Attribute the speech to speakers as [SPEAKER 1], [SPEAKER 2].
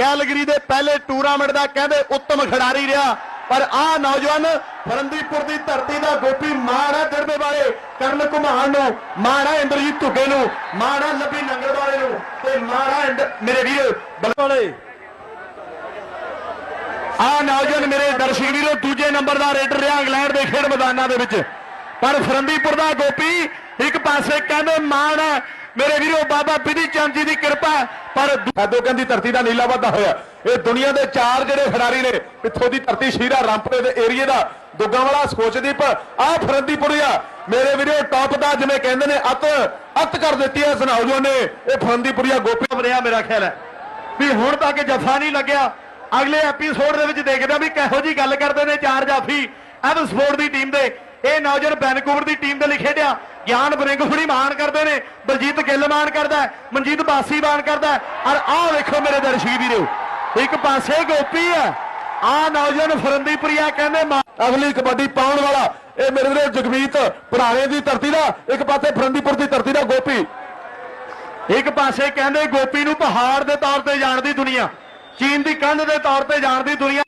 [SPEAKER 1] Calgary ਦੇ ਪਹਿਲੇ tournament ਦਾ ਕਹਿੰਦੇ ਉੱਤਮ ਖਿਡਾਰੀ ਰਿਹਾ। ਪਰ ਆਹ ਨੌਜਵਾਨ ਫਰੰਦੀਪੁਰ ਦੀ ਧਰਤੀ ਦਾ ਗੋਪੀ ਮਾਣ ਹੈ ਦਿਰਦੇ ਵਾਲੇ ਕਰਨ ਘੁਮਾਣ ਨੂੰ ਮਾਣ ਹੈ ਇੰਦਰਜੀਤ ਧੁੱਗੇ ਨੂੰ ਮਾਣ ਹੈ ਲੱਭੀ ਨੰਗਲ ਵਾਲੇ ਨੂੰ ਤੇ ਮਾਣ ਹੈ ਮੇਰੇ ਵੀਰ ਬਲਵਾਲੇ ਆ ਨੌਜਵਾਨ ਮੇਰੇ ਦਰਸ਼ਕ ਵੀਰੋ ਦੂਜੇ ਨੰਬਰ ਦਾ ਰੇਡਰ ਰਿਹਾ ਇੰਗਲੈਂਡ ਦੇ ਖੇਡ ਮੈਦਾਨਾਂ ਦੇ ਵਿੱਚ। ਪਰ ਫਰੰਦੀਪੁਰ ਦਾ ਗੋਪੀ ਇੱਕ ਕਹਿੰਦੇ ਮਾਣ ਹੈ ਮੇਰੇ ਵੀਰੋ, ਬਾਬਾ ਬਿਧੀ ਚੰਦ ਜੀ ਦੀ ਕਿਰਪਾ ਪਰ ਸਾਦੋਕਨ ਦੀ ਧਰਤੀ ਦਾ ਨੀਲਾ ਵਾਧਾ ਹੋਇਆ। ਇਹ ਦੁਨੀਆ ਦੇ ਚਾਰ ਜਿਹੜੇ ਖਿਡਾਰੀ ਨੇ ਪਿੱਥੋਂ ਦੀ ਧਰਤੀ ਸ਼ੀਰਾ ਰਾਮਪੁਰੇ ਦੇ ਏਰੀਏ ਦਾ ਦੁੱਗਾ ਵਾਲਾ ਸਕੋਚਦੀਪ ਆ ਫਰੰਦੀਪੁਰੀਆ ਮੇਰੇ ਵੀਰੋ ਟੌਪ ਦਾ ਜਿਵੇਂ ਕਹਿੰਦੇ ਨੇ, ਅਤ ਅਤ ਕਰ ਦਿੱਤੀ ਹੈ ਇਸ ਨੌਜਵਾਨ ਨੇ ਇਹ ਫਰੰਦੀਪੁਰੀਆ ਗੋਪੀ ਬਰਿਆ ਮੇਰਾ ਖਿਆਲ ਹੈ। ਵੀ ਹੁਣ ਤੱਕ ਜਫਾ ਨਹੀਂ ਲੱਗਿਆ। ਅਗਲੇ ਐਪੀਸੋਡ ਦੇ ਵਿੱਚ ਦੇਖਦੇ ਵੀ ਕਿਹੋ ਜੀ ਗੱਲ ਕਰਦੇ ਨੇ ਚਾਰ ਜਾਫੀ। ਐਵ ਸਪੋਰਟ ਦੀ ਟੀਮ ਦੇ ਇਹ ਨੌਜਵਾਨ ਵੈਨਕੂਵਰ ਦੀ ਟੀਮ ਦੇ ਲਈ ਖੇਡਿਆ। ਗਿਆਨ ਬਰਿੰਗ ਹੁਣੀ ਮਾਣ ਕਰਦੇ ਨੇ। ਬਲਜੀਤ ਗਿੱਲ ਮਾਣ ਕਰਦਾ ਮਨਜੀਤ ਬਾਸੀ ਮਾਣ ਕਰਦਾ ਔਰ ਆਹ ਵੇਖੋ ਮੇਰੇ ਦਰਸ਼ਕ ਵੀਰੋ, ਇੱਕ ਪਾਸੇ ਗੋਪੀ ਹੈ। ਆ ਨੌਜਵਾਨ ਫਰੰਦੀਪੁਰੀਆ ਕਹਿੰਦੇ ਮਾ- ਅਗਲੀ ਕਬੱਡੀ ਪਾਉਣ ਵਾਲਾ, ਇਹ ਮੇਰੇ ਵੀਰੋ ਜਗਮੀਤ ਪੁਰਾਣੇ ਦੀ ਧਰਤੀ ਦਾ, ਇੱਕ ਪਾਸੇ ਫਰੰਦੀਪੁਰ ਦੀ ਧਰਤੀ ਦਾ ਗੋਪੀ। ਇੱਕ ਪਾਸੇ ਕਹਿੰਦੇ ਗੋਪੀ ਨੂੰ ਪਹਾੜ ਦੇ ਤੌਰ ਤੇ ਜਾਣਦੀ ਦੁਨੀਆ। ਚੀਨ ਦੀ ਕੰਧ ਦੇ ਤੌਰ ਤੇ ਜਾਣਦੀ ਦੁਨੀਆ।